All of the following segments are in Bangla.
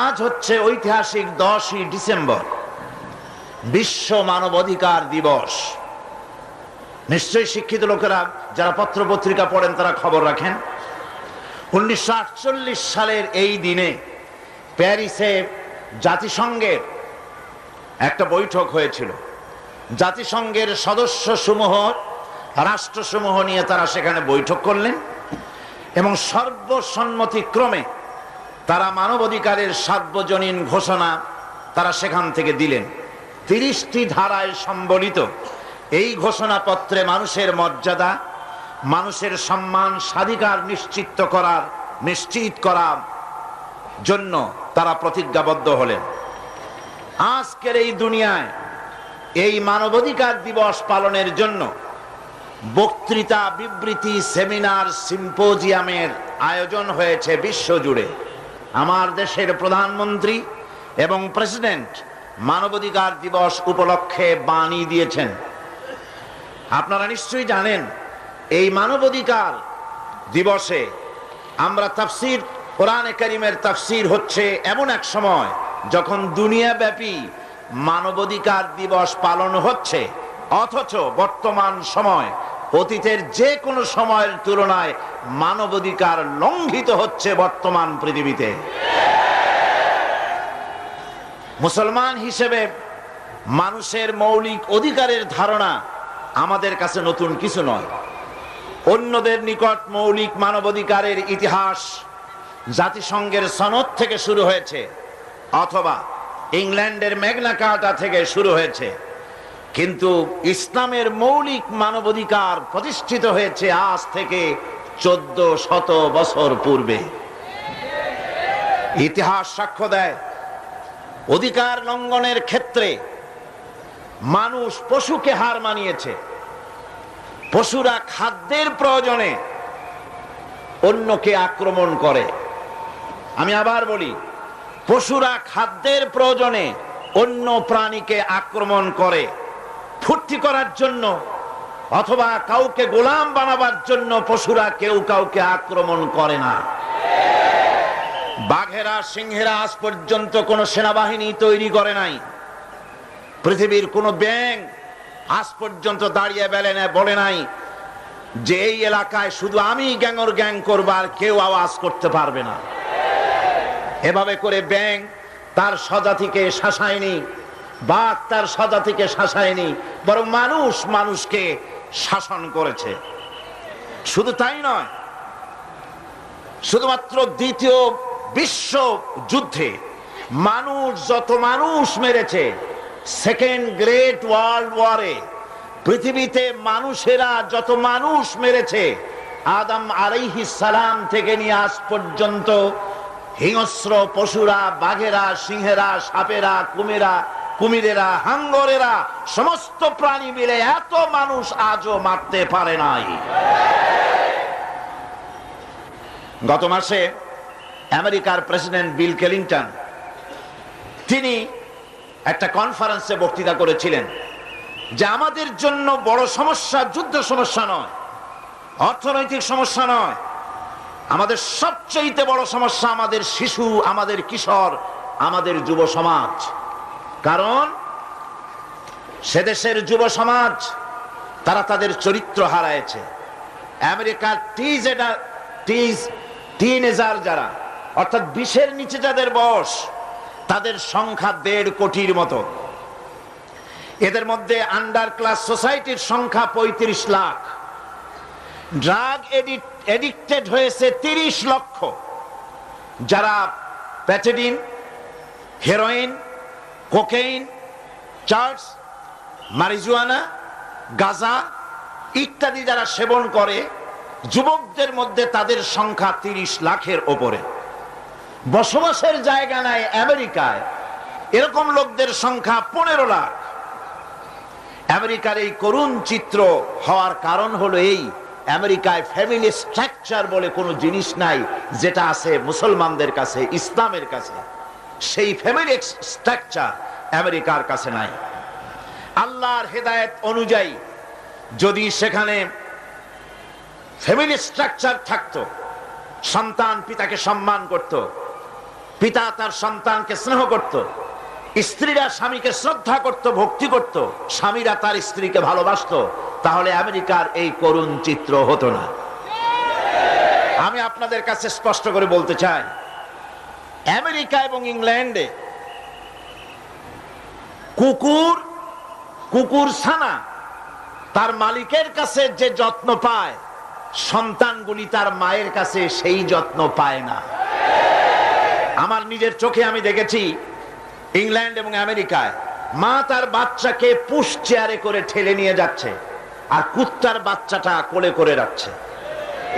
আজ হচ্ছে ঐতিহাসিক দশই ডিসেম্বর, বিশ্ব মানবাধিকার দিবস। নিশ্চয়ই শিক্ষিত লোকেরা যারা পত্র পত্রিকা পড়েন তারা খবর রাখেন। উনিশশো আটচল্লিশ সালের এই দিনে প্যারিসে জাতিসংঘের একটা বৈঠক হয়েছিল। জাতিসংঘের সদস্য সমূহ রাষ্ট্রসমূহ নিয়ে তারা সেখানে বৈঠক করলেন এবং সর্বসম্মতিক্রমে তারা মানবাধিকারের সার্বজনীন ঘোষণা তারা সেখান থেকে দিলেন। তিরিশটি ধারায় সম্বলিত এই ঘোষণাপত্রে মানুষের মর্যাদা, মানুষের সম্মান, স্বাধিকার নিশ্চিত করার নিশ্চিত করার জন্য তারা প্রতিজ্ঞাবদ্ধ হলেন। আজকের এই দুনিয়ায় এই মানবাধিকার দিবস পালনের জন্য বক্তৃতা, বিবৃতি, সেমিনার, সিম্পোজিয়ামের আয়োজন হয়েছে বিশ্বজুড়ে। আমার দেশের প্রধানমন্ত্রী এবং প্রেসিডেন্ট মানবাধিকার দিবস উপলক্ষে বাণী দিয়েছেন। আপনারা নিশ্চয়ই জানেন, এই মানবাধিকার দিবসে আমরা তাফসির, কোরআনে করিমের তাফসির হচ্ছে এমন এক সময় যখন দুনিয়াব্যাপী মানবাধিকার দিবস পালন হচ্ছে, অথচ বর্তমান সময় অতীতের যে কোনো সময়ের তুলনায় মানবাধিকার লঙ্ঘিত হচ্ছে বর্তমান পৃথিবীতে। মুসলমান হিসেবে মানুষের মৌলিক অধিকারের ধারণা আমাদের কাছে নতুন কিছু নয়। অন্যদের নিকট মৌলিক মানবাধিকারের ইতিহাস জাতিসংঘের সনদ থেকে শুরু হয়েছে, অথবা ইংল্যান্ডের মেঘনা কার্টা থেকে শুরু হয়েছে। কিন্তু ইসলামের মৌলিক মানবাধিকার প্রতিষ্ঠিত হয়েছে আজ থেকে চোদ্দ শত বছর পূর্বে। ইতিহাস সাক্ষ্য দেয়, অধিকার লঙ্ঘনের ক্ষেত্রে মানুষ পশুকে হার মানিয়েছে। পশুরা খাদ্যের প্রয়োজনে অন্যকে আক্রমণ করে। আমি আবার বলি, পশুরা খাদ্যের প্রয়োজনে অন্য প্রাণীকে আক্রমণ করে। ফুর্তি করার জন্য অথবা কাউকে গোলাম বানাবার জন্য পশুরা কেউ কাউকে আক্রমণ করে না। বাঘেরা, সিংহেরা আজ পর্যন্ত কোনো সেনাবাহিনী তৈরি করে নাই। পৃথিবীর কোনো ব্যাং আজ পর্যন্ত দাঁড়িয়ে বেলে নেয় বলে নাই যে এই এলাকায় শুধু আমি গ্যাংর গ্যাং করবার কেউ আওয়াজ করতে পারবে না। এভাবে করে ব্যাং তার স্বজাতিকে শাসায়নি বাঘ তার সাজা থেকে শাসায়নি, বরং মানুষ মানুষকে শাসন করেছে। শুধু তাই নয়, শুধুমাত্র দ্বিতীয় বিশ্ব যুদ্ধে মানুষ যত মানুষ মেরেছে, সেকেন্ড গ্রেট ওয়ার্ল্ড ওয়ারে, পৃথিবীতে মানুষেরা যত মানুষ মেরেছে, আদম আলাইহি সালাম থেকে নিয়ে আজ পর্যন্ত হিংস্র পশুরা, বাঘেরা, সিংহেরা, সাপেরা, কুমিরা কুমিরেরা, হাঙ্গরেরা, সমস্ত প্রাণী মিলে এত মানুষ আজও মারতে পারে নাই। গত মাসে আমেরিকার প্রেসিডেন্ট বিল ক্লিন্টন তিনি একটা কনফারেন্সে বক্তৃতা করেছিলেন যে আমাদের জন্য বড় সমস্যা যুদ্ধ সমস্যা নয়, অর্থনৈতিক সমস্যা নয়। আমাদের সবচেয়ে বড় সমস্যা আমাদের শিশু, আমাদের কিশোর, আমাদের যুব সমাজ। কারণ সে দেশের যুব সমাজ, তারা তাদের চরিত্র হারায়ছে। আমেরিকার টিজ টিজ টিনেজার যারা, অর্থাৎ বিশের নিচে যাদের বয়স, তাদের সংখ্যা দেড় কোটির মতো। এদের মধ্যে আন্ডার ক্লাস সোসাইটির সংখ্যা পঁয়ত্রিশ লাখ। ড্রাগ এডিক্টেড হয়েছে তিরিশ লক্ষ। যারা প্যাচেডিন হেরোইন কোকেইন চার্চ মারিজুয়ানা গাজা ইত্যাদি যারা সেবন করে, যুবকদের মধ্যে তাদের সংখ্যা তিরিশ লাখের ওপরে। বসবাসের জায়গা নাই আমেরিকায়। এরকম লোকদের সংখ্যা পনেরো লাখ। আমেরিকার এই করুণ চিত্র হওয়ার কারণ হলো এই, আমেরিকায় ফ্যামিলি স্ট্রাকচার বলে কোনো জিনিস নাই, যেটা আছে মুসলমানদের কাছে, ইসলামের কাছে। সেই ফ্যামিলি স্ট্রাকচার আমেরিকার কাছে নাই। আল্লাহর হেদায়েত অনুযায়ী যদি সেখানে ফ্যামিলি স্ট্রাকচার থাকতো, সন্তান পিতাকে সম্মান করত, পিতা তার সন্তানকে স্নেহ করত, স্ত্রীরা স্বামীকে শ্রদ্ধা করত, ভক্তি করত, স্বামীরা তার স্ত্রীকে ভালোবাসতো, তাহলে আমেরিকার এই করুণ চিত্র হতো না। আমি আপনাদের কাছে স্পষ্ট করে বলতে চাই আমেরিকা এবং ইংল্যান্ডে। কুকুর কুকুর ছানা, তার মালিকের কাছে যে যত্ন পায়, সন্তানগুলি তার মায়ের কাছে সেই যত্ন পায় না। আমার নিজের চোখে আমি দেখেছি, ইংল্যান্ড এবং আমেরিকায় মা তার বাচ্চাকে পুশ চেয়ারে করে ঠেলে নিয়ে যাচ্ছে আর কুত্তার বাচ্চাটা কোলে করে রাখছে।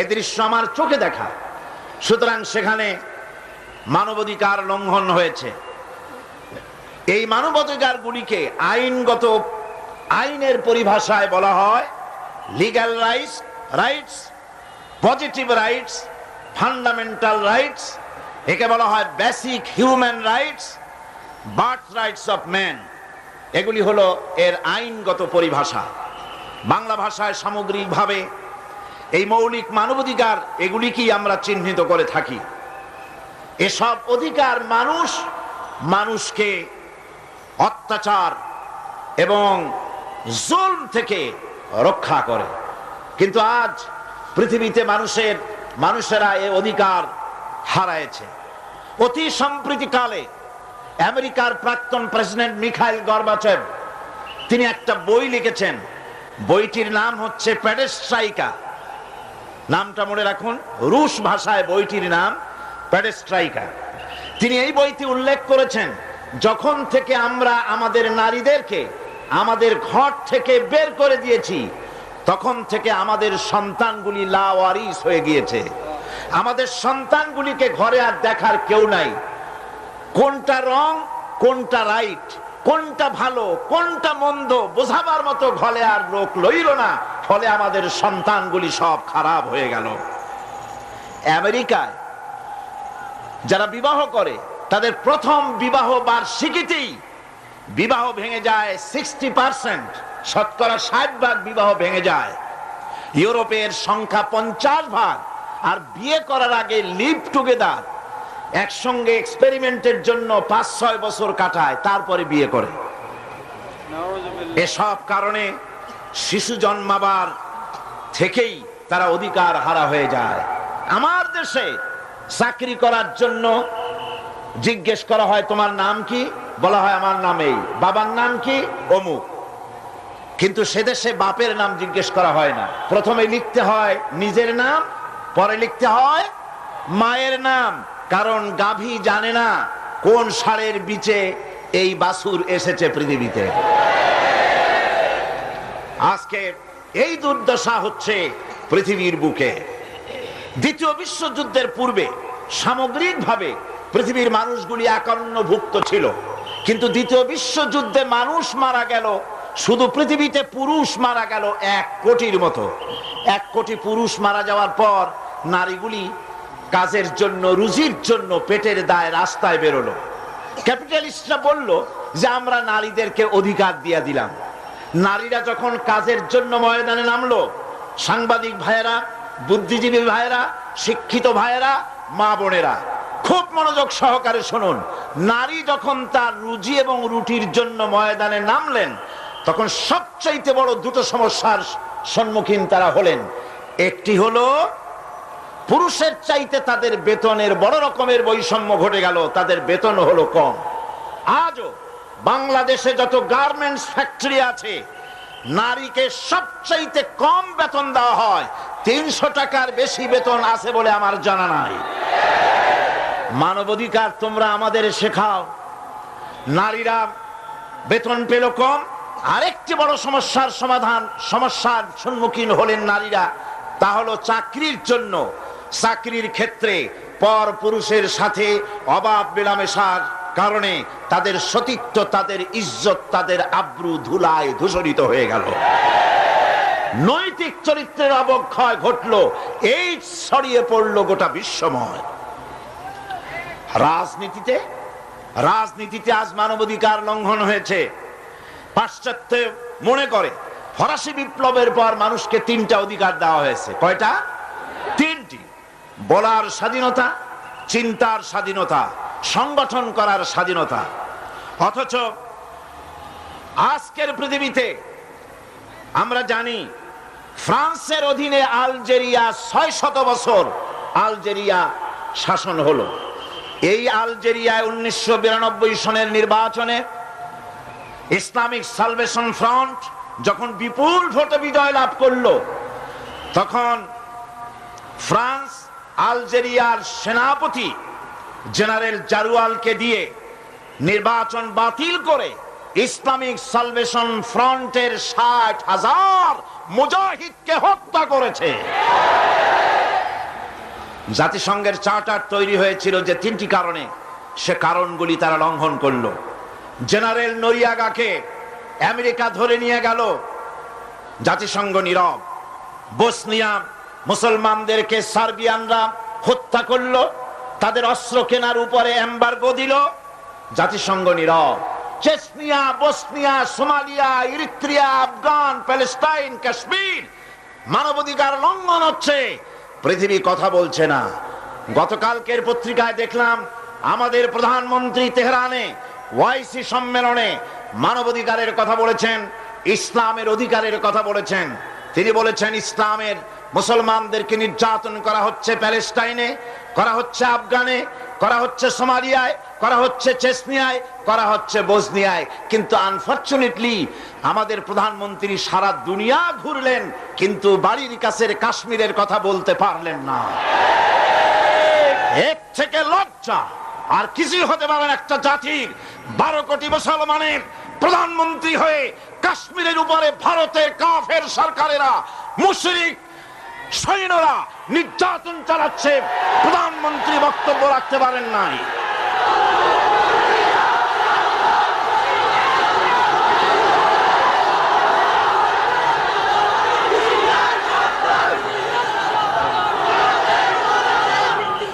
এ দৃশ্য আমার চোখে দেখা। সুতরাং সেখানে মানবাধিকার লঙ্ঘন হয়েছে। এই মানবাধিকার গুলিকে আইনগত, আইনের পরিভাষায় বলা হয় legal rights rights positive rights fundamental rights একে বলা হয় basic human rights birth rights of man এগুলি হলো এর আইনগত পরিভাষা। বাংলা ভাষায় সামগ্রিকভাবে এই মৌলিক মানবাধিকার এগুলিকেই আমরা চিহ্নিত করে থাকি। এসব অধিকার মানুষ, মানুষকে অত্যাচার এবং জুলম থেকে রক্ষা করে। কিন্তু আজ পৃথিবীতে মানুষের, মানুষেরা এ অধিকার হারায়েছে। অতি সম্প্রীতিকালে আমেরিকার প্রাক্তন প্রেসিডেন্ট মিখাইল গর্বাচেভ, তিনি একটা বই লিখেছেন। বইটির নাম হচ্ছে প্যাডেস্ট্রাইকা নামটা মনে রাখুন, রুশ ভাষায় বইটির নাম প্যাডেস্ট্রাইকা তিনি এই বইতে উল্লেখ করেছেন, যখন থেকে আমরা আমাদের নারীদেরকে আমাদের ঘর থেকে বের করে দিয়েছি, তখন থেকে আমাদের সন্তানগুলি লাওয়ারিস হয়ে গিয়েছে। আমাদের সন্তানগুলিকে ঘরে আর দেখার কেউ নাই। কোনটা রং, কোনটা রাইট, কোনটা ভালো, কোনটা মন্দ, বোঝাবার মতো ঘরে আর লোক লইল না, ফলে আমাদের সন্তানগুলি সব খারাপ হয়ে গেল। আমেরিকায় যারা বিবাহ করে, তাদের প্রথম বিবাহ বার্ষিকীতেই বিবাহ ভেঙে যায় সিক্সটি পার্সেন্ট শতকরা ষাট ভাগ বিবাহ ভেঙে যায়। ইউরোপের সংখ্যা পঞ্চাশ ভাগ। আর বিয়ে করার আগে লিভ টুগেদার। একসঙ্গে এক্সপেরিমেন্টের জন্য পাঁচ ছয় বছর কাটায়, তারপরে বিয়ে করে। এসব কারণে শিশু জন্মাবার থেকেই তারা অধিকার হারা হয়ে যায়। আমার দেশে চাকরি করার জন্য জিজ্ঞেস করা হয়, তোমার নাম কি? বলা হয়, আমার নাম এই। বাবার নাম কি? অমুক। কিন্তু সে দেশে বাপের নাম জিজ্ঞেস করা হয় না। প্রথমে লিখতে হয়, নিজের নাম? পরে লিখতে হয়, মায়ের নাম। কারণ গাভী জানে না কোন সারের বিচে এই বাসুর এসেছে পৃথিবীতে। আজকে এই দুর্দশা হচ্ছে পৃথিবীর বুকে। দ্বিতীয় বিশ্বযুদ্ধের পূর্বে সামগ্রিকভাবে পৃথিবীর মানুষগুলি একান্নভুক্ত ছিল। কিন্তু দ্বিতীয় বিশ্বযুদ্ধে মানুষ মারা গেল, শুধু পৃথিবীতে পুরুষ মারা গেল এক কোটির মতো। এক কোটি পুরুষ মারা যাওয়ার পর নারীগুলি কাজের জন্য, রুজির জন্য পেটের দায় রাস্তায় বেরোলো। ক্যাপিটালিস্টরা বলল যে, আমরা নারীদেরকে অধিকার দিয়ে দিলাম। নারীরা যখন কাজের জন্য ময়দানে নামলো, সাংবাদিক ভাইয়েরা বুদ্ধিজীবী ভাইয়েরা, শিক্ষিত ভাইয়েরা, মা বোনেরা, খুব মনোযোগ সহকারে শুনুন। নারী যখন তার রুজি এবং রুটির জন্য ময়দানে নামলেন, তখন সবচাইতে বড় দুটো সমস্যার সম্মুখীন তারা হলেন। একটি হলো, পুরুষের চাইতে তাদের বেতনের বড় রকমের বৈষম্য ঘটে গেল, তাদের বেতন হলো কম। আজও বাংলাদেশে যত গার্মেন্টস ফ্যাক্টরি আছে নারীকে সবচাইতে কম বেতন দেওয়া হয়। তিনশো টাকার বেশি বেতন আছে বলে আমার জানা নাই। মানবাধিকার তোমরা আমাদের শেখাও। নারীরা বেতন পেল কম। আরেকটি বড় সমস্যার সমাধান, সমস্যার সম্মুখীন হলেন নারীরা, তা হলো চাকরির জন্য। চাকরির ক্ষেত্রে পর পুরুষের সাথে অবাধ মেলামেশার কারণে তাদের সতীত্ব, তাদের ইজ্জত, তাদের আব্রু ধুলায় ধূসরিত হয়ে গেল। নৈতিক চরিত্রের অবক্ষয় ঘটলো, এই ছড়িয়ে পড়ল গোটা বিশ্বময়। রাজনীতিতে রাজনীতিতে আজ মানবাধিকার লঙ্ঘন হয়েছে। পাশ্চাত্য মনে করে, ফরাসি বিপ্লবের পর মানুষকে তিনটা অধিকার দেওয়া হয়েছে। কয়টা? তিনটি। বলার স্বাধীনতা, চিন্তার স্বাধীনতা। সংগঠন করার স্বাধীনতা। অথচ আজকের পৃথিবীতে আমরা জানি, ফ্রান্সের অধীনে আলজেরিয়া ছয় শত বছর আলজেরিয়া শাসন হলো। এই আলজেরিয়ায় উনিশশো বিরানব্বই সনের নির্বাচনে ইসলামিক সালভেশন ফ্রন্ট যখন বিপুল ভোটে বিজয় লাভ করল, তখন ফ্রান্স আলজেরিয়ার সেনাপতি জেনারেল জারুয়ালকে দিয়ে নির্বাচন বাতিল করে ইসলামিক সালভেশন ফ্রন্টের ষাট হাজার মুজাহিদকে হত্যা করেছে। জাতিসংঘের চার্টার তৈরি হয়েছিল যে তিনটি কারণে। সে কারণগুলি তারা লঙ্ঘন করল। জেনারেল নরিয়াগাকে আমেরিকা ধরে নিয়ে গেল। জাতিসংঘ নীরব। বসনিয়া মুসলমানদেরকে সার্বিয়ানরা হত্যা করল। তাদের অস্ত্র কেনার উপরে এম্বার্গো দিল জাতিসংঘ নীরব। Chechnya, Bosnia, Somalia, Eritrea, Afghan, Palestine, Kashmir মানবাধিকার লঙ্ঘন হচ্ছে। পৃথিবী কথা বলছে না। গতকালকের পত্রিকায় দেখলাম, আমাদের প্রধানমন্ত্রী তেহরানে ওয়াইসি সম্মেলনে মানবাধিকারের কথা বলেছেন, ইসলামের অধিকারের কথা বলেছেন। তিনি বলেছেন, ইসলামের মুসলমানদেরকে নির্যাতন করা হচ্ছে প্যালেস্টাইনে, করা হচ্ছে আফগানে, করা হচ্ছে সোমালিয়ায়, করা হচ্ছে চেসনিয়ায়, করা হচ্ছে বসনিয়ায়। কিন্তু আনফর্চুনেটলি আমাদের প্রধানমন্ত্রী সারা দুনিয়া ঘুরলেন, কিন্তু বাড়ির কাছের কাশ্মীরের কথা বলতে পারলেন না। এর থেকে লজ্জা, আর কিছুই হতে পারে একটা জাতির। বারো কোটি মুসলমানের প্রধানমন্ত্রী হয়ে কাশ্মীরের উপরে ভারতের কাফের সরকারেরা মুশরিক সৈন্যরা নির্যাতন চালাচ্ছে। প্রধানমন্ত্রী বক্তব্য রাখতে পারেন নাই।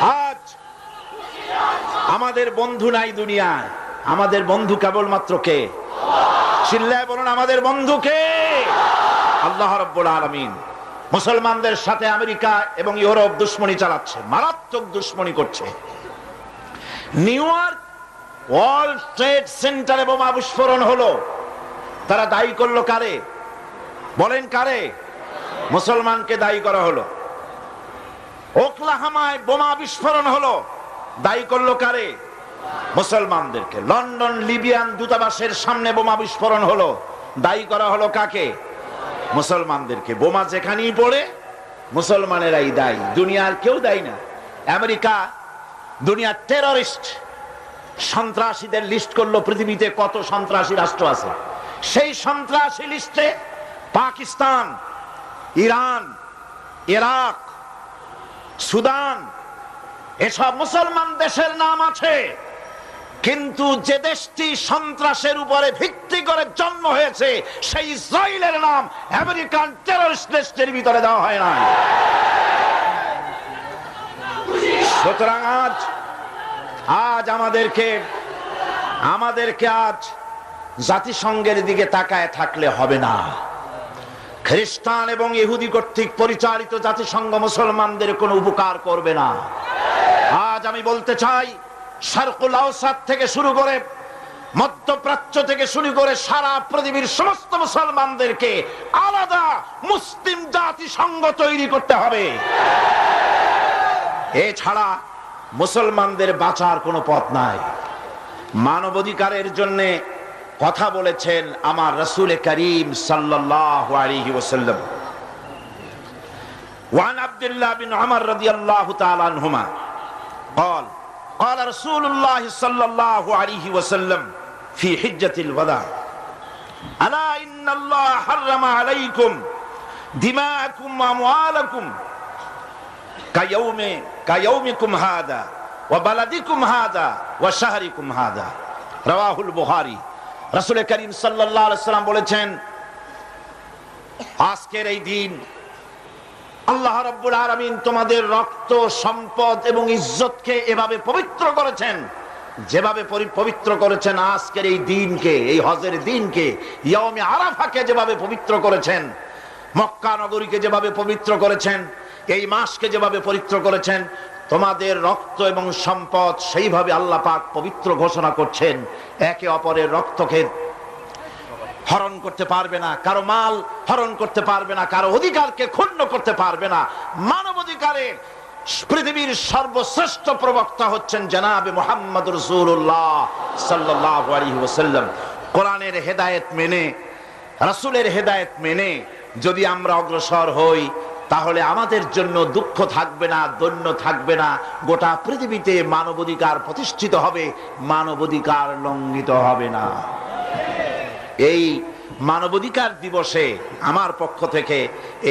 আজ আমাদের বন্ধু নাই দুনিয়ায় আমাদের বন্ধু কেবলমাত্র কে? চিল্লায় বলুন, আমাদের বন্ধু কে? আল্লাহ রব্বুল আলমিন। মুসলমানদের সাথে আমেরিকা এবং ইউরোপ দুশ্মনী চালাচ্ছে, মারাত্মক দুশ্মনী করছে। নিউ ইয়র্ক ওয়ার্ল্ড ট্রেড সেন্টারে বোমা বিস্ফোরণ হলো। তারা দায়ী করল কারে? বলেন কারে? মুসলমানকে দায়ী করা হলো। ওকলাহামায় বোমা বিস্ফোরণ হলো। দায়ী করল কারে? মুসলমানদেরকে। লন্ডন, লিবিয়ান দূতাবাসের সামনে বোমা বিস্ফোরণ হলো। দায়ী করা হলো কাকে? মুসলমানদেরকে বোমা যেখানেই পড়ে, মুসলমানেরাই দায়ী। দুনিয়ার কেউ দায়ী না। আমেরিকা দুনিয়ার টেররিস্ট সন্ত্রাসীদের লিস্ট করল, পৃথিবীতে কত সন্ত্রাসী রাষ্ট্র আছে। সেই সন্ত্রাসী লিস্টে পাকিস্তান, ইরান, ইরাক, সুদান, এসব মুসলমান দেশের নাম আছে। কিন্তু যে দেশটি সন্ত্রাসের উপরে ভিত্তি করে জন্ম হয়েছে, সেই ইসরায়েলের নাম আমেরিকান টেররিস্ট লিস্টের ভিতরে দেওয়া হয় না সুতরাং আজ আজ আমাদেরকে আমাদেরকে আজ জাতিসংঘের দিকে তাকায় থাকলে হবে না। খ্রিস্টান এবং ইহুদি কর্তৃক পরিচালিত জাতিসংঘ মুসলমানদের কোনো উপকার করবে না। আজ আমি বলতে চাই সার্কুল আওসাদ থেকে শুরু করে মধ্যপ্রাচ্য থেকে শুরু করে সারা পৃথিবীর সমস্ত মুসলমানদেরকে আলাদা মুসলিম জাতিসংঘ তৈরি করতে হবে এছাড়া মুসলমানদের বাঁচার কোনো পথ নাই মানবাধিকারের জন্য কথা বলেছেন আমার রসুল করিম সাল্লাল্লাহু আলাইহি ওয়াসাল্লাম وعن عبد الله بن عمر رضي الله تعالى عنهما قال قال رسول الله صلى الله عليه وسلم في حجة الوداع ألا إن الله حرم عليكم دماءكم وأموالكم كيوم كيومكم هذا وبلدكم هذا وشهركم هذا رواه البخاري রাসূল করিম সাল্লাল্লাহু আলাইহি সাল্লাম বলেছেন আজকের এই দিন আল্লাহ রাব্বুল আলামিন তোমাদের রক্ত, সম্পদ এবং ইজ্জতকে এভাবে পবিত্র করেছেন, যেভাবে পবিত্র করেছেন আজকের এই দিনকে, এই হজের দিনকে ইয়মে আরাফাকে যেভাবে পবিত্র করেছেন, মক্কা নগরীকে যেভাবে পবিত্র করেছেন, এই মাসকে যেভাবে পবিত্র করেছেন, তোমাদের রক্ত এবং সম্পদ সেইভাবে আল্লাহ পাক পবিত্র ঘোষণা করছেন, একে অপরের রক্তকে হরণ করতে পারবে না, কারও মাল হরণ করতে পারবে না, কারও অধিকারকে ক্ষুণ্ণ করতে পারবে না। মানব অধিকারের পৃথিবীর সর্বশ্রেষ্ঠ প্রবক্তা হচ্ছেন জনাবে মোহাম্মদ রসুল্লাহ ওসাল্লাম কোরআনের হেদায়েত মেনে, রাসূলের হেদায়েত মেনে যদি আমরা অগ্রসর হই, তাহলে আমাদের জন্য দুঃখ থাকবে না দৈন্য থাকবে না। গোটা পৃথিবীতে মানবাধিকার প্রতিষ্ঠিত হবে মানবাধিকার লঙ্ঘিত হবে না। এই মানবাধিকার দিবসে আমার পক্ষ থেকে